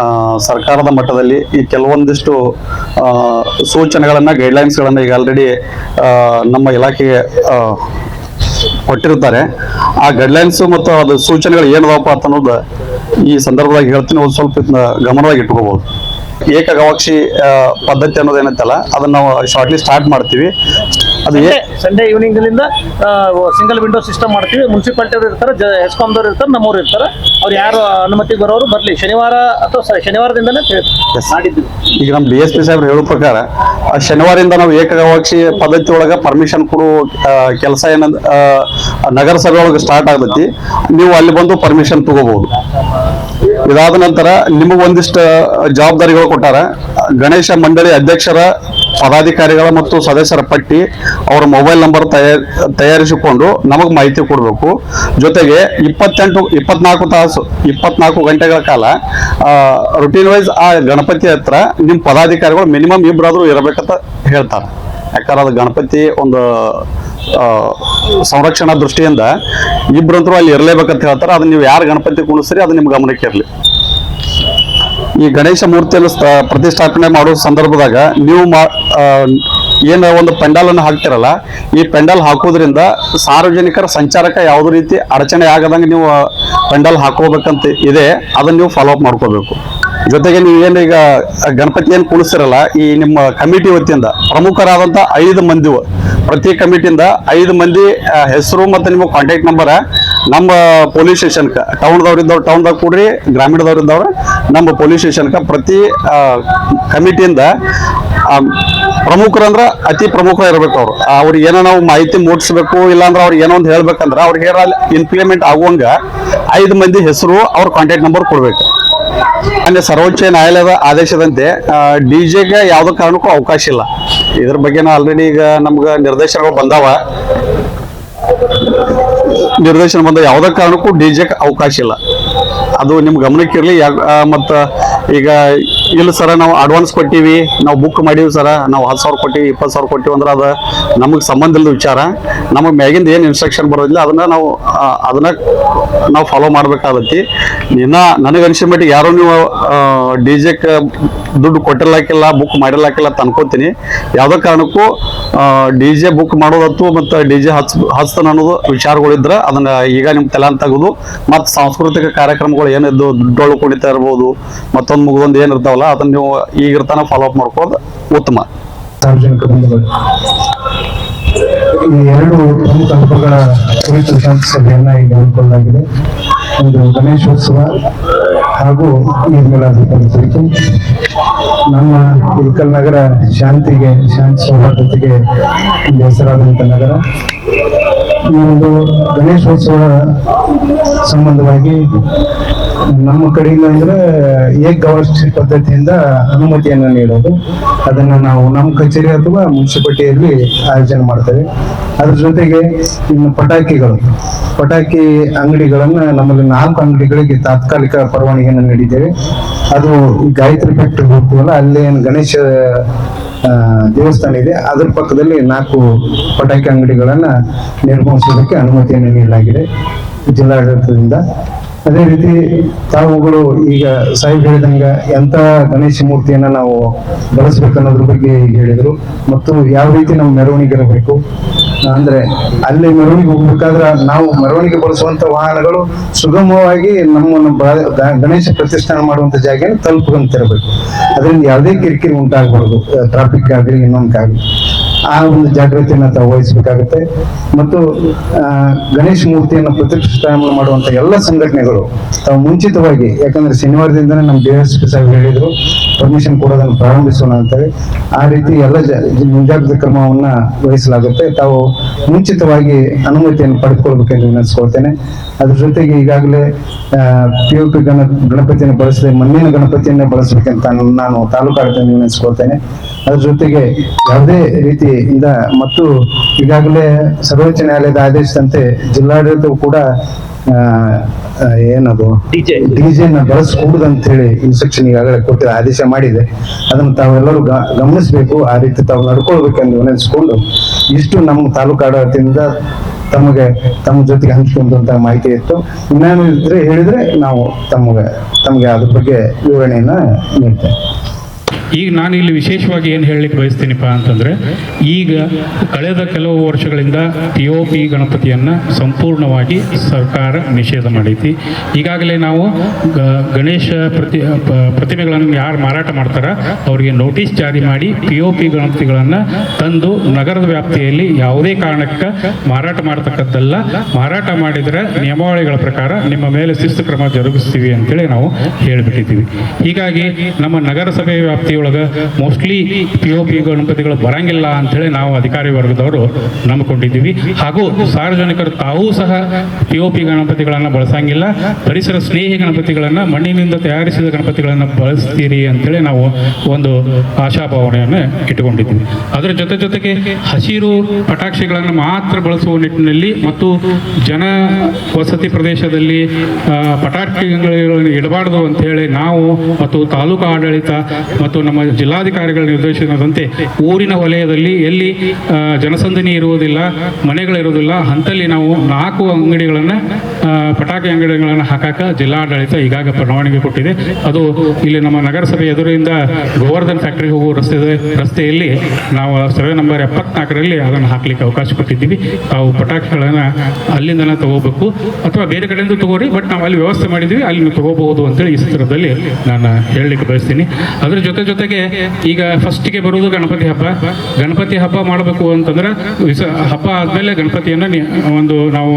ಆ, ಸರ್ಕಾರದ ಮಟ್ಟದಲ್ಲಿ ಈ ಕೆಲವೊಂದಿಷ್ಟು ಸೂಚನೆಗಳನ್ನು ಗೈಡ್ಲೈನ್ಸ್ಗಳನ್ನು ಈಗ ಆಲ್ರೆಡಿ ನಮ್ಮ ಇಲಾಖೆಗೆ ಕೊಟ್ಟಿರುತ್ತಾರೆ. ಆ ಗೈಡ್ಲೈನ್ಸ್ ಮತ್ತು ಅದು ಸೂಚನೆಗಳು ಏನದಪ್ಪ ಅಂತ ಅನ್ನೋದು ಈ ಸಂದರ್ಭದಾಗ ಹೇಳ್ತೀನಿ. ಒಂದು ಸ್ವಲ್ಪ ಗಮನವಾಗಿ ಇಟ್ಕೋಬಹುದು. ಏಕಗವಾಕ್ಷಿ ಪದ್ಧತಿ ಅನ್ನೋದು ಏನೈತಲ್ಲ ಅದನ್ನ ನಾವು ಶಾರ್ಟ್ಲಿ ಸ್ಟಾರ್ಟ್ ಮಾಡ್ತೀವಿ. ಅದು ಸಂಡೇ ಈವ್ನಿಂಗ್ ಲಿಂದ ಸಿಂಗಲ್ ವಿಂಡೋ ಸಿಸ್ಟಮ್ ಮಾಡ್ತೀವಿ. ಮುನ್ಸಿಪಾಲಿಟಿ ಅವ್ರು ಇರ್ತಾರೆ ಎಸ್ಕಾಮ್ದವ್ರು ಇರ್ತಾರೆ ನಮ್ಮವ್ರು ಇರ್ತಾರೆ. ಅವ್ರು ಯಾರು ಅನುಮತಿ ಬರೋರು ಬರ್ಲಿ. ಶನಿವಾರ ಅಥವಾ ಶನಿವಾರದಿಂದಲೇ ಮಾಡಿದ್ವಿ ಈಗ ನಮ್ಮ ಬಿ ಎಸ್ ಪಿ ಸಾಹೇಬ್ರು ಹೇಳೋ ಪ್ರಕಾರ ಶನಿವಾರದಿಂದ ನಾವು ಏಕಗವಾಕ್ಷಿ ಪದ್ಧತಿ ಒಳಗೆ ಪರ್ಮಿಷನ್ ಕೊಡುವ ಕೆಲಸ ಏನ ನಗರಸಭೆ ಒಳಗೆ ಸ್ಟಾರ್ಟ್ ಆಗ್ತೈತಿ. ನೀವು ಅಲ್ಲಿ ಬಂದು ಪರ್ಮಿಷನ್ ತಗೋಬಹುದು ಇದಾದ ನಂತರ ನಿಮಗೆ ಒಂದಿಷ್ಟು ಜವಾಬ್ದಾರಿಗಳು ಕೊಟ್ಟಾರ. ಗಣೇಶ ಮಂಡಳಿ ಅಧ್ಯಕ್ಷರ ಪದಾಧಿಕಾರಿಗಳ ಮತ್ತು ಸದಸ್ಯರ ಪಟ್ಟಿ ಅವರ ಮೊಬೈಲ್ ನಂಬರ್ ತಯಾರ್, ತಯಾರಿಸಿಕೊಂಡು ನಮಗೆ ಮಾಹಿತಿ ಕೊಡಬೇಕು. ಜೊತೆಗೆ ಇಪ್ಪತ್ತೆಂಟು, ಇಪ್ಪತ್ನಾಲ್ಕು ತಾಸು, ಇಪ್ಪತ್ನಾಲ್ಕು ಗಂಟೆಗಳ ಕಾಲ ರುಟೀನ್ ವೈಸ್ ಆ ಗಣಪತಿ ಹತ್ರ ನಿಮ್ಮ ಪದಾಧಿಕಾರಿಗಳು ಮಿನಿಮಮ್ ಇಬ್ಬರಾದರೂ ಇರಬೇಕಂತ ಹೇಳ್ತಾರೆ. ಯಾಕಂದ್ರೆ ಅದು ಗಣಪತಿ ಒಂದು ಸಂರಕ್ಷಣಾ ದೃಷ್ಟಿಯಿಂದ ಇಬ್ಬರಂತರೂ ಅಲ್ಲಿ ಇರಲೇಬೇಕಂತ ಹೇಳ್ತಾರೆ. ಅದನ್ನ ನೀವು ಯಾರು ಗಣಪತಿ ಕುಣಿಸ್ರಿ, ಅದು ನಿಮ್ಮ ಗಮನಕ್ಕೆ ಇರಲಿ. ಈ ಗಣೇಶ ಮೂರ್ತಿಯನ್ನು ಪ್ರತಿಷ್ಠಾಪನೆ ಮಾಡುವ ಸಂದರ್ಭದಾಗ ನೀವು ಮಾ- ಏನು ಒಂದು ಪೆಂಡಾಲ್ ಅನ್ನು ಹಾಕ್ತಿರಲ್ಲ, ಈ ಪೆಂಡಾಲ್ ಹಾಕೋದ್ರಿಂದ ಸಾರ್ವಜನಿಕರ ಸಂಚಾರಕ್ಕೆ ಯಾವುದೇ ರೀತಿ ಅಡಚಣೆ ಆಗದಂಗೆ ನೀವು ಪೆಂಡಾಲ್ ಹಾಕೋಬೇಕಂತ ಇದೆ, ಅದನ್ನು ನೀವು ಫಾಲೋ ಅಪ್ ಮಾಡ್ಕೋಬೇಕು. ಜೊತೆಗೆ ನೀವು ಏನು ಈಗ ಗಣಪತಿ ಏನು ಕುಣಿಸ್ತಿರಲ್ಲ ಈ ನಿಮ್ಮ ಕಮಿಟಿ ವತಿಯಿಂದ ಪ್ರಮುಖರಾದಂಥ ಐದು ಮಂದಿ ಪ್ರತಿ ಕಮಿಟಿಯಿಂದ ಐದು ಮಂದಿ ಹೆಸರು ಮತ್ತು ನಿಮ್ಮ ಕಾಂಟ್ಯಾಕ್ಟ್ ನಂಬರ ನಮ್ಮ ಪೊಲೀಸ್ ಸ್ಟೇಷನ್ಗೆ ಟೌನ್ದವ್ರು ಇದ್ದವ್ರು ಟೌನ್ದಾಗ ಕೂಡ್ರಿ, ಗ್ರಾಮೀಣದವ್ರು ಇದ್ದವ್ರು, ನಮ್ಮ ಪೊಲೀಸ್ ಸ್ಟೇಷನ್ಗೆ ಪ್ರತಿ ಕಮಿಟಿಯಿಂದ ಪ್ರಮುಖರಂದ್ರೆ ಅತಿ ಪ್ರಮುಖ ಇರಬೇಕು ಅವ್ರು. ಅವ್ರಿಗೆ ಏನೋ ನಾವು ಮಾಹಿತಿ ಮೂಡಿಸ್ಬೇಕು, ಇಲ್ಲಾಂದ್ರೆ ಅವ್ರಿಗೆ ಏನೋ ಒಂದು ಹೇಳ್ಬೇಕಂದ್ರೆ ಅವ್ರಿಗೆ ಹೇಳ ಇಂಪ್ಲಿಮೆಂಟ್ ಆಗುವಂಗೆ ಐದು ಮಂದಿ ಹೆಸರು ಅವ್ರ ಕಾಂಟ್ಯಾಕ್ಟ್ ನಂಬರ್ ಕೊಡ್ಬೇಕು. ಅಂದ್ರೆ ಸರ್ವೋಚ್ಚ ನ್ಯಾಯಾಲಯದ ಆದೇಶದಂತೆ ಡಿಜೆಗೆ ಯಾವುದೇ ಕಾರಣಕ್ಕೂ ಅವಕಾಶ ಇಲ್ಲ. ಇದ್ರ ಬಗ್ಗೆ ಆಲ್ರೆಡಿ ಈಗ ನಮ್ಗೆ ನಿರ್ದೇಶನಗಳು ಬಂದಾವ. ನಿರ್ದೇಶನ ಬಂದ ಯಾವುದೇ ಕಾರಣಕ್ಕೂ ಡಿಜೆಗೆ ಅವಕಾಶ ಇಲ್ಲ. ಅದು ನಿಮ್ಮ ಗಮನಕ್ಕೆ ಇರಲಿ. ಮತ್ತು, ಈಗ ಇಲ್ಲ ಸರ ನಾವು ಅಡ್ವಾನ್ಸ್ ಕೊಟ್ಟಿವಿ. ನಾವು ಬುಕ್ ಮಾಡೀವಿ ಸರ. ನಾವು ಹತ್ತು ಸಾವಿರ ಕೊಟ್ಟಿವಿ, ಇಪ್ಪತ್ತು ಸಾವಿರ ಕೊಟ್ಟಿವಿ ಅಂದ್ರೆ ಅದು ನಮಗೆ ಸಂಬಂಧ ಇಲ್ಲದ ವಿಚಾರ. ನಮಗೆ ಮ್ಯಾಗಿಂದ ಏನು ಇನ್ಸ್ಟ್ರಕ್ಷನ್ ಬರೋದಿಲ್ಲ. ಅದನ್ನು ನಾವು ಅದನ್ನ ನಾವು ಫಾಲೋ ಮಾಡಬೇಕಾಗತ್ತಿ. ಇನ್ನ ನನಗೆ ಅನಿಸಿದ ಮಟ್ಟಿಗೆ ಯಾರೋ ನೀವು ಡಿ ಜೆಕ್ಕೆ ದುಡ್ಡು ಕೊಟ್ಟಿರ್ಲಾಕಿಲ್ಲ ಬುಕ್ ಮಾಡಿರ್ಲಾಕಿಲ್ಲ ಅಂತ ಅನ್ಕೋತೀನಿ. ಯಾವುದೇ ಕಾರಣಕ್ಕೂ ಡಿ ಜೆ ಬುಕ್ ಮಾಡೋದತ್ತು ಮತ್ತು ಡಿ ಜೆ ಹಚ್ ಹಚ್ತಾನ ಅನ್ನೋದು ವಿಚಾರಗಳಿದ್ರೆ ಅದನ್ನ ಈಗ ನಿಮ್ಮ ತಲೆ ತೆಗೆದು. ಮತ್ತು ಸಾಂಸ್ಕೃತಿಕ ಕಾರ್ಯಕ್ರಮಗಳು ಏನಿದ್ದು ಡೊಳ್ಳು ಕುಣಿತ ಇರ್ಬೋದು, ಮತ್ತೊಂದು ಮುಗಿದೊಂದು ಏನಿರ್ತಾವಲ್ಲ ಅದನ್ನ ನೀವು ಈಗಿರ್ತಾನೆ ಫಾಲೋ ಅಪ್ ಮಾಡ್ಕೋದು ಉತ್ತಮ. ಸಾರ್ವಜನಿಕ ಎರಡು ಪ್ರಮುಖ ಹಬ್ಬಗಳ ಕುರಿತು ಸಭೆಯನ್ನ ಈಗ ಹಮ್ಮಿಕೊಳ್ಳಲಾಗಿದೆ. ಒಂದು ಗಣೇಶೋತ್ಸವ ಹಾಗೂ ಮಿಲಾದ್ ಕುರಿತು ನಮ್ಮ ಉಳ್ಕಲ್ ನಗರ ಶಾಂತಿಗೆ, ಶಾಂತಿ ಸೌಹಾರ್ದತೆಗೆ ಹೆಸರಾದಂಥ ನಗರ. ಈ ಒಂದು ಗಣೇಶೋತ್ಸವ ಸಂಬಂಧವಾಗಿ ನಮ್ಮ ಕಡೆಯಿಂದ ಅಂದ್ರೆ ಏಕ್ ಪದ್ಧತಿಯಿಂದ ಅನುಮತಿಯನ್ನ ನೀಡೋದು. ಅದನ್ನ ನಾವು ನಮ್ಮ ಕಚೇರಿ ಅಥವಾ ಮುನ್ಸಿಪಾಲಿಟಿಯಲ್ಲಿ ಆಯೋಜನೆ ಮಾಡ್ತೇವೆ. ಅದ್ರ ಜೊತೆಗೆ ಇನ್ನು ಪಟಾಕಿಗಳು. ಪಟಾಕಿ ಅಂಗಡಿಗಳನ್ನ ನಮ್ಮಲ್ಲಿ ನಾಲ್ಕು ಅಂಗಡಿಗಳಿಗೆ ತಾತ್ಕಾಲಿಕ ಪರವಾನಗಿಯನ್ನು ನೀಡಿದ್ದೇವೆ. ಅದು ಗಾಯತ್ರಿ ಫ್ಯಾಕ್ಟ್ರಿ ಹೋಗ್ತೀವಲ್ಲ, ಅಲ್ಲಿ ಏನು ಗಣೇಶ ದೇವಸ್ಥಾನ ಇದೆ, ಅದ್ರ ಪಕ್ಕದಲ್ಲಿ ನಾಲ್ಕು ಪಟಾಕಿ ಅಂಗಡಿಗಳನ್ನ ನಿರ್ಮಿಸೋದಕ್ಕೆ ಅನುಮತಿಯನ್ನು ನೀಡಲಾಗಿದೆ. ಜಿಲ್ಲಾಡಳಿತದಿಂದ. ಅದೇ ರೀತಿ ತಾವುಗಳು ಈಗ ಸಾಹೇಬ್ ಹೇಳಿದಂಗ ಎಂತ ಗಣೇಶ ಮೂರ್ತಿಯನ್ನ ನಾವು ಬಳಸ್ಬೇಕು ಅನ್ನೋದ್ರ ಬಗ್ಗೆ ಹೇಳಿದ್ರು. ಮತ್ತು ಯಾವ ರೀತಿ ನಮ್ಮ ಮೆರವಣಿಗೆ ಇರಬೇಕು? ಅಂದ್ರೆ ಅಲ್ಲಿ ಮೆರವಣಿಗೆ ಹೋಗ್ಬೇಕಾದ್ರ ನಾವು ಮೆರವಣಿಗೆ ಬಳಸುವಂತ ವಾಹನಗಳು ಸುಗಮವಾಗಿ ನಮ್ಮನ್ನು ಗಣೇಶ ಪ್ರತಿಷ್ಠಾನ ಮಾಡುವಂತ ಜಾಗ ತಲುಪುವಂತಿರಬೇಕು ಅದರಿಂದ ಯಾವುದೇ ಕಿರಿಕಿರಿ ಉಂಟಾಗಬಾರ್ದು. ಟ್ರಾಫಿಕ್ ಆಗಲಿ ಇನ್ನೊಂದಾಗಲಿ ಆ ಒಂದು ಜಾಗೃತಿಯನ್ನ ತಾವು ವಹಿಸಬೇಕಾಗುತ್ತೆ. ಮತ್ತು ಗಣೇಶ ಮೂರ್ತಿಯನ್ನು ಪ್ರತಿಷ್ಠಾಪನೆ ಮಾಡುವಂತ ಎಲ್ಲ ಸಂಘಟನೆಗಳು ತಾವು ಮುಂಚಿತವಾಗಿ, ಯಾಕಂದ್ರೆ ಶನಿವಾರದಿಂದನೇ ನಮ್ಮ ಡಿ ಎಸ್ ಪಿ ಸಾಹೇಬ್ ಹೇಳಿದ್ರು ಪರ್ಮಿಷನ್ ಕೊಡೋದನ್ನು ಪ್ರಾರಂಭಿಸೋಣ ಅಂತೇಳಿ. ಆ ರೀತಿ ಎಲ್ಲ ಮುಂಜಾಗ್ರತಾ ಕ್ರಮವನ್ನ ವಹಿಸಲಾಗುತ್ತೆ. ತಾವು ಮುಂಚಿತವಾಗಿ ಅನುಮತಿಯನ್ನು ಪಡೆದುಕೊಳ್ಬೇಕೆಂದು ವಿನಂತಿಸ್ಕೊಳ್ತೇನೆ. ಅದ್ರ ಜೊತೆಗೆ ಈಗಾಗಲೇ ಪಿ ಯು ಪಿ ಗಣ, ಗಣಪತಿಯನ್ನು ಬಳಸದೆ ಮಣ್ಣಿನ ಗಣಪತಿಯನ್ನೇ ಬಳಸಬೇಕಂತ ನಾನು- ತಾಲೂಕು ಆಡಳಿತ ವಿನಂತಿಸ್ಕೊಳ್ತೇನೆ. ಅದ್ರ ಜೊತೆಗೆ ಯಾವುದೇ ರೀತಿಯಿಂದ ಮತ್ತು ಈಗಾಗಲೇ ಸರ್ವೋಚ್ಚ ನ್ಯಾಯಾಲಯದ ಆದೇಶದಂತೆ ಜಿಲ್ಲಾಡಳಿತವು ಕೂಡ ಏನದು ಡಿಜೆ. ಡಿಜೆನ ಬಳಸಕೂಡದು ಅಂತ ಹೇಳಿ ಇನ್ಸ್ಟ್ರಕ್ಷನ್ ಈಗಾಗಲೇ ಕೊಟ್ಟಿದೆ ಆದೇಶ ಮಾಡಿದೆ. ಅದನ್ನು ತಾವೆಲ್ಲರೂ ಗಮನಿಸಬೇಕು ಆ ರೀತಿ ತಾವು ನಡ್ಕೊಳ್ಬೇಕೆಂದು ವಿನಂತಿಸಿಕೊಂಡು ಇಷ್ಟು ನಮ್ಮ ತಾಲೂಕು ಆಡಳಿತದಿಂದ ತಮಗೆ ತಮ್ಮ ಜೊತೆಗೆ ಹಂಚಿಕೊಂಡಂತ ಮಾಹಿತಿ ಇತ್ತು. ಇನ್ನೇನು ಇದ್ರೆ ಹೇಳಿದ್ರೆ ನಾವು ತಮಗೆ ತಮಗೆ ಅದ್ರ ಬಗ್ಗೆ ವಿವರಣೆಯನ್ನ ನೀಡ್ತೇವೆ. ಈಗ ನಾನು ಇಲ್ಲಿ ವಿಶೇಷವಾಗಿ ಏನು ಹೇಳಲಿಕ್ಕೆ ಬಯಸ್ತೀನಿಪ್ಪ ಅಂತಂದರೆ, ಈಗ ಕಳೆದ ಕೆಲವು ವರ್ಷಗಳಿಂದ ಪಿ ಒ ಪಿ ಗಣಪತಿಯನ್ನು ಸಂಪೂರ್ಣವಾಗಿ ಸರ್ಕಾರ ನಿಷೇಧ ಮಾಡೈತಿ. ಈಗಾಗಲೇ ನಾವು ಗಣೇಶ ಪ್ರತಿ ಪ್ರತಿಮೆಗಳನ್ನು ಯಾರು ಮಾರಾಟ ಮಾಡ್ತಾರ ಅವರಿಗೆ ನೋಟಿಸ್ ಜಾರಿ ಮಾಡಿ ಪಿ ಒ ಪಿ ಗಣಪತಿಗಳನ್ನು ತಂದು ನಗರದ ವ್ಯಾಪ್ತಿಯಲ್ಲಿ ಯಾವುದೇ ಕಾರಣಕ್ಕೆ ಮಾರಾಟ ಮಾಡ್ತಕ್ಕದ್ದಲ್ಲ, ಮಾರಾಟ ಮಾಡಿದರೆ ನಿಯಮಾವಳಿಗಳ ಪ್ರಕಾರ ನಿಮ್ಮ ಮೇಲೆ ಶಿಸ್ತು ಕ್ರಮ ಜರುಗಿಸ್ತೀವಿ ಅಂತೇಳಿ ನಾವು ಹೇಳಿಬಿಟ್ಟಿದ್ದೀವಿ. ಹೀಗಾಗಿ ನಮ್ಮ ನಗರಸಭೆ ವ್ಯಾಪ್ತಿಯೊಳಗೆ ಮೋಸ್ಟ್ಲಿ ಪಿ ಒ ಪಿ ಗಣಪತಿಗಳು ಬರಂಗಿಲ್ಲ ಅಂತೇಳಿ ನಾವು ಅಧಿಕಾರಿ ವರ್ಗದವರು ನಂಬಿಕೊಂಡಿದ್ದೀವಿ. ಹಾಗೂ ಸಾರ್ವಜನಿಕರು ತಾವೂ ಸಹ ಪಿ ಒ ಪಿ ಗಣಪತಿಗಳನ್ನು ಬಳಸಂಗಿಲ್ಲ. ಪರಿಸರ ಸ್ನೇಹಿ ಗಣಪತಿಗಳನ್ನು ಮಣ್ಣಿನಿಂದ ತಯಾರಿಸಿದ ಗಣಪತಿಗಳನ್ನು ಬಳಸ್ತೀರಿ ಅಂತೇಳಿ ನಾವು ಒಂದು ಆಶಾಭಾವನೆಯನ್ನು ಇಟ್ಟುಕೊಂಡಿದ್ದೀವಿ. ಅದರ ಜೊತೆ ಜೊತೆಗೆ ಹಸಿರು ಪಟಾಕ್ಷಿಗಳನ್ನು ಮಾತ್ರ ಬಳಸುವ ನಿಟ್ಟಿನಲ್ಲಿ ಮತ್ತು ಜನ ವಸತಿ ಪ್ರದೇಶದಲ್ಲಿ ಪಟಾಕ್ಷಿಗಳನ್ನು ಇಡಬಾರ್ದು ಅಂತ ಹೇಳಿ ನಾವು ಮತ್ತು ತಾಲೂಕು ಆಡಳಿತ ಮತ್ತು ನಮ್ಮ ಜಿಲ್ಲಾಧಿಕಾರಿಗಳ ನಿರ್ದೇಶನದಂತೆ ಊರಿನ ವಲಯದಲ್ಲಿ ಎಲ್ಲಿ ಜನಸಂದಣಿ ಇರುವುದಿಲ್ಲ, ಮನೆಗಳಿರುವುದಿಲ್ಲ ಅಂತಲ್ಲಿ ನಾವು ನಾಲ್ಕು ಅಂಗಡಿಗಳನ್ನು ಪಟಾಕಿ ಅಂಗಡಿಗಳನ್ನು ಹಾಕಾಕ ಜಿಲ್ಲಾಡಳಿತ ಈಗಾಗ ಪರವಾನಗಿ ಕೊಟ್ಟಿದೆ. ಅದು ಇಲ್ಲಿ ನಮ್ಮ ನಗರಸಭೆ ಎದುರಿಂದ ಗೋವರ್ಧನ್ ಫ್ಯಾಕ್ಟ್ರಿಗೆ ಹೋಗುವ ರಸ್ತೆ ರಸ್ತೆಯಲ್ಲಿ ನಾವು ಸರ್ವೆ ನಂಬರ್ ಎಪ್ಪತ್ನಾಲ್ಕರಲ್ಲಿ ಅದನ್ನು ಹಾಕಲಿಕ್ಕೆ ಅವಕಾಶ ಕೊಟ್ಟಿದ್ದೀವಿ. ತಾವು ಪಟಾಕಿಗಳನ್ನು ಅಲ್ಲಿಂದನೇ ತಗೋಬೇಕು. ಅಥವಾ ಬೇರೆ ಕಡೆಯಿಂದ ತಗೋರಿ, ಬಟ್ ನಾವು ಅಲ್ಲಿ ವ್ಯವಸ್ಥೆ ಮಾಡಿದ್ದೀವಿ ಅಲ್ಲಿ ತಗೋಬಹುದು ಅಂತೇಳಿ ಈ ಸಂದರ್ಭದಲ್ಲಿ ನಾನು ಹೇಳಲಿಕ್ಕೆ ಬಯಸ್ತೀನಿ. ಅದ್ರ ಜೊತೆ ಜೊತೆಗೆ ಈಗ ಫಸ್ಟಿಗೆ ಬರುವುದು ಗಣಪತಿ ಹಬ್ಬ. ಗಣಪತಿ ಹಬ್ಬ ಮಾಡಬೇಕು ಅಂತಂದ್ರೆ ವಿಸ, ಹಬ್ಬ ಆದಮೇಲೆ ಗಣಪತಿಯನ್ನು ಒಂದು ನಾವು